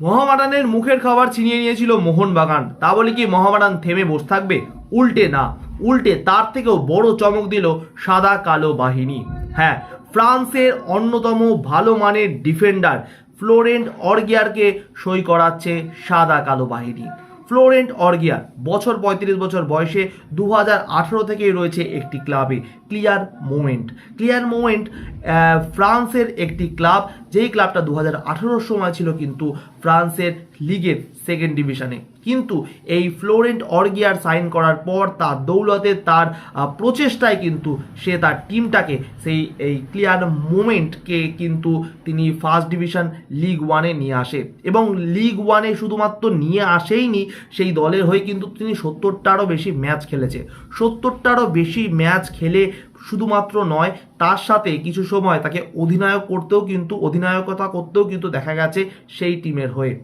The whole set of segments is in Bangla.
মোহামেডানের মুখের খাবার ছিনিয়ে নিয়েছিল মোহনবাগান তা বলে কি মোহামেডান থেমে বসে থাকবে? উল্টে না। উল্টে তার থেকেও বড় চমক দিল সাদা কালো বাহিনী। হ্যাঁ ফ্রান্সের অন্যতম ভালো মানের ডিফেন্ডার ফ্লোরেন্ট অর্গিয়ারকে সই করাচ্ছে সাদা কালো বাহিনী। ফ্লোরেন্ট অর্গিয়ার বছর পঁয়ত্রিশ বছর বয়সে দু হাজার আঠেরো থেকেই রয়েছে একটি ক্লাবে। Clear moment. ক্লিয়ার মোমেন্ট ফ্রান্সের একটি ক্লাব যেই ক্লাবটা দু সময় ছিল কিন্তু ফ্রান্সের লিগের সেকেন্ড ডিভিশনে। কিন্তু এই ফ্লোরেন্ট অর্গিয়ার সাইন করার পর তার দৌলতে, তার প্রচেষ্টায় কিন্তু সে তার টিমটাকে, সেই, এই ক্লিয়ার মোমেন্টকে কিন্তু তিনি ফার্স্ট ডিভিশন লিগ ওয়ানে নিয়ে আসে। এবং লিগ ওয়ানে শুধুমাত্র নিয়ে আসেইনি, সেই দলের হয়ে কিন্তু তিনি সত্তরটারও বেশি ম্যাচ খেলেছে। সত্তরটারও বেশি ম্যাচ খেলে শুধুমাত্র নয়, তার সাথে কিছু সময় তাকে অধিনায়ক করতেও কিন্তু, অধিনায়কতা করতেও কিন্তু দেখা গেছে সেই টিমের হয়ে।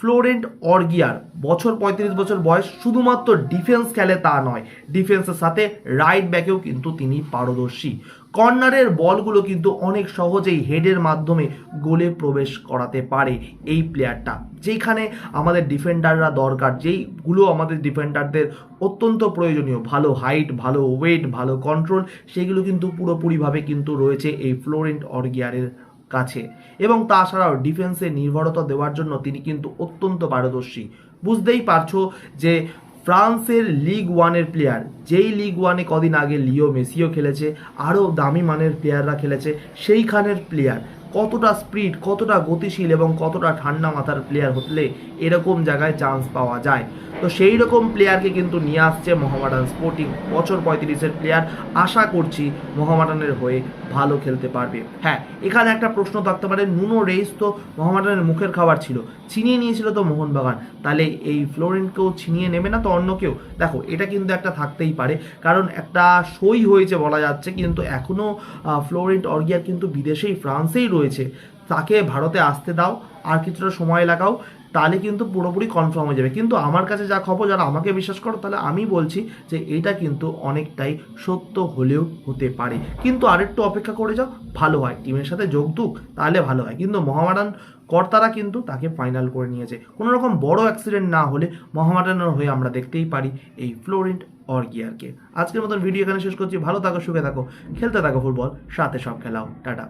ফ্লোরেন্ট অর্গিয়ার। বছর পঁয়ত্রিশ বছর বয়স শুধুমাত্র ডিফেন্স খেলে তা নয়, ডিফেন্সের সাথে রাইট ব্যাকেও কিন্তু তিনি পারদর্শী। কর্নারের বলগুলো কিন্তু অনেক সহজেই হেডের মাধ্যমে গোলে প্রবেশ করাতে পারে এই প্লেয়ারটা যেখানে আমাদের ডিফেন্ডাররা দরকার, যেইগুলো আমাদের ডিফেন্ডারদের অত্যন্ত প্রয়োজনীয়। ভালো হাইট ভালো ওয়েট ভালো কন্ট্রোল সেগুলো কিন্তু পুরোপুরিভাবে কিন্তু রয়েছে এই ফ্লোরেন্ট অর্গিয়ারের কাছে। এবং তাছাড়াও ডিফেন্সে নির্ভরতা দেওয়ার জন্য তিনি কিন্তু অত্যন্ত পারদর্শী। বুঝতেই পারছ যে ফ্রান্সের লিগ ওয়ানের প্লেয়ার যেই লিগ ওয়ানে কদিন আগে লিও মেসিও খেলেছে, আরও দামি মানের প্লেয়াররা খেলেছে, সেইখানের প্লেয়ার কতটা স্পিড, কতটা গতিশীল এবং কতটা ঠান্ডা মাথার প্লেয়ার হলে এরকম জায়গায় চান্স পাওয়া যায়। তো সেই রকম প্লেয়ারকে কিন্তু নিয়ে আসছে মোহামেডান স্পোর্টিং। বছর পঁয়ত্রিশের প্লেয়ার আশা করছি মোহামেডানের হয়ে ভালো খেলতে পারবে। হ্যাঁ এখানে একটা প্রশ্ন থাকতে পারে, নুনো রেইস তো মোহামেডানের মুখের খাবার ছিল, ছিনিয়ে নিয়েছিল তো মোহনবাগান। তাহলে এই ফ্লোরেন্টকেও ছিনিয়ে নেবে না তো অন্য কেউ? দেখো, এটা কিন্তু একটা থাকতেই পারে, কারণ একটা সই হয়েছে বলা যাচ্ছে, কিন্তু এখনও ফ্লোরেন্ট অর্গিয়ার কিন্তু বিদেশেই, ফ্রান্সেই রয়েছে। তাকে ভারতে আসতে দাও, আর কিছুটা সময় লাগাও, তাহলে কিন্তু পুরোপুরি কনফার্ম হয়ে যাবে। কিন্তু আমার কাছে যা খবর, যারা আমাকে বিশ্বাস করো, তাহলে আমি বলছি যে এটা কিন্তু অনেকটাই সত্য হলেও হতে পারে। কিন্তু আরেকটু অপেক্ষা করে যাও, ভালো হয়। টিমের সাথে যোগ দুক, তাহলে ভালো হয়। কিন্তু মহামারান কর্তারা কিন্তু তাকে ফাইনাল করে নিয়েছে। কোনো রকম বড় অ্যাক্সিডেন্ট না হলে মহামারানের হয়ে আমরা দেখতেই পারি এই ফ্লোরেন্ট অর্গিয়ারকে। আজকের মতন ভিডিও এখানে শেষ করছি। ভালো থাকো, সুখে থাকো, খেলতে থাকো ফুটবল সাথে সব খেলাও। টাটা।